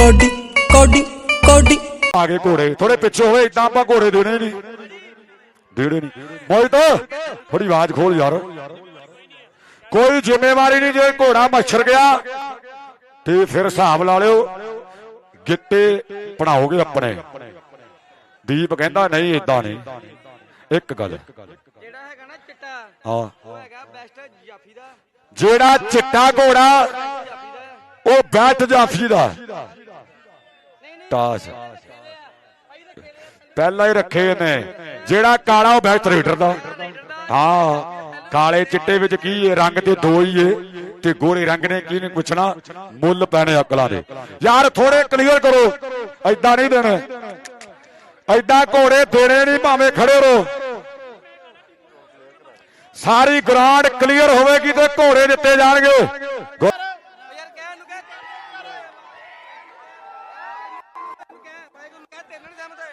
Cody Cody Cody. ਆ ਗਏ ਘੋੜੇ ਥੋੜੇ ਪਿੱਛੇ ਹੋਏ ਇਦਾਂ ਆਪਾਂ ਘੋੜੇ ਦੇਣੇ ਨਹੀਂ। ਦੇਣੇ ਨਹੀਂ। ਮੋਹਿਤ ਥੋੜੀ ਆਵਾਜ਼ ਖੋਲ ਯਾਰ। ਕੋਈ ਜ਼ਿੰਮੇਵਾਰੀ ਨਹੀਂ ਜੇ ਘੋੜਾ ਮੱਛਰ ਗਿਆ ਤੇ ਫਿਰ ਹਿਸਾਬ ਲਾ ਲਿਓ ਗਿੱਟੇ ਬਣਾਓਗੇ ਆਪਣੇ। ਦੀਪ ਕਹਿੰਦਾ ਨਹੀਂ ਇਦਾਂ ਨਹੀਂ। ਇੱਕ ਗੱਲ। ਜਿਹੜਾ ਹੈਗਾ ਨਾ ਚਿੱਟਾ ਹਾਂ। ਉਹ ਹੈਗਾ ਬੈਸਟ ਜਾਫੀ ਦਾ। ਜਿਹੜਾ ਚਿੱਟਾ ਘੋੜਾ ਉਹ ਬੈਠ ਜਾਫੀ ਦਾ। ਟਾਸ। ਪਹਿਲਾਂ ਹੀ ਰੱਖੇ ਨੇ। ਜਿਹੜਾ ਕਾਲਾ ਉਹ ਬੈਸਟ ਰੇਡਰ ਦਾ। ਹਾਂ, ਕਾਲੇ ਚਿੱਟੇ ਵਿੱਚ ਕੀ ਹੈ? ਰੰਗ ਤੇ ਦੋ ਹੀ ਏ ਤੇ ਗੋਰੇ ਰੰਗ ਨੇ, ਕੀ ਨਹੀਂ ਪੁੱਛਣਾ? ਮੁੱਲ ਪੈਣੇ ਅਕਲਾਂ ਦੇ। ਯਾਰ ਥੋੜੇ ਕਲੀਅਰ ਕਰੋ। ਐਦਾਂ ਨਹੀਂ ਦੇਣੇ। ਐਦਾਂ ਘੋੜੇ ਦੇਣੇ ਨਹੀਂ, ਭਾਵੇਂ ਖੜੇ ਰਹੋ। ਸਾਰੀ ਗਰਾਂਡ ਕਲੀਅਰ ਹੋਵੇਗੀ ਤੇ ਘੋੜੇ ਦਿੱਤੇ ਜਾਣਗੇ।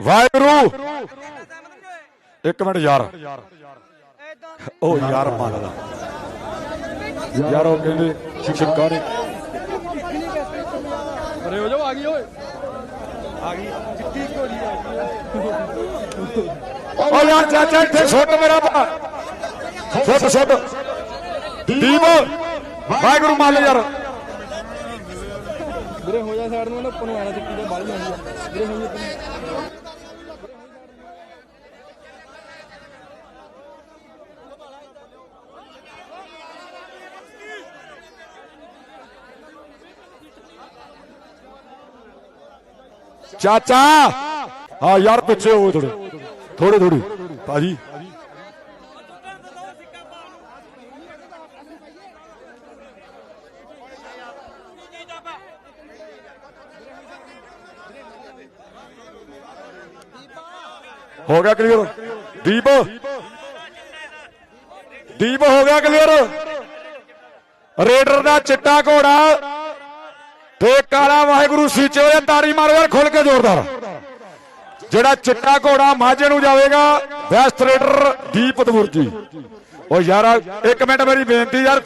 ਵਾਹਿਗੁਰੂ। ਇੱਕ ਮਿੰਟ ਯਾਰ। ਉਹ ਯਾਰ ਮੰਨਦਾ। ਯਾਰ ਉਹ ਕਹਿੰਦੇ ਨੇ ਅਰੇ ਹੋ ਜਾਓ ਆ ਗਈ ਓਏ। ਆ ਗਈ। ਚਿੱਟੀ ਘੋੜੀ ਆ ਗਈ ਓ ਯਾਰ ਚਾਚਾ ਇੱਥੇ ਸੁੱਟ ਮੇਰਾ ਭਾ। ਸੁੱਟ ਸੁੱਟ। ਦੀਪ। ਵਾਹਿਗੁਰੂ ਮੰਨ ਯਾਰ। ਵੀਰੇ, ਹੋ ਜਾ ਸਾਈਡ ਨੂੰ ਨਾ ਉੱਪਰ ਨੂੰ ਆਣਾ ਚਿੱਟੀ ਦੇ ਬਾਲੀ ਆਉਂਦੀ ਆ ਵੀਰੇ ਹੋ ਜਾ ਚਾਚਾ! ਹਾਂ, ਯਾਰ, ਪਿੱਛੇ ਹੋ ਥੋੜੇ ਥੋੜੇ ਥੋੜੀ ਭਾਜੀ। ਹੋ ਗਿਆ ਕਲੀਅਰ ਦੀਪ? ਦੀਪ, ਹੋ ਗਿਆ ਕਲੀਅਰ ਰੇਡਰ ਦਾ ਚਿੱਟਾ ਘੋੜਾ ਤੇ ਕਾਲਾ ਵਾਹਿਗੁਰੂ ਸੀਚੇ ਹੋਏ ਤਾੜੀ ਮਾਰੋ ਯਾਰ ਖੁੱਲ ਕੇ ਜ਼ੋਰਦਾਰ। ਜਿਹੜਾ ਚਿੱਟਾ ਘੋੜਾ ਮਾਝੇ ਨੂੰ ਜਾਵੇਗਾ ਬੈਸਟ ਰੇਡਰ ਦੀਪ ਤਮੁਰਜੀ ਉਹ ਯਾਰ, ਇੱਕ ਮਿੰਟ ਮੇਰੀ ਬੇਨਤੀ ਯਾਰ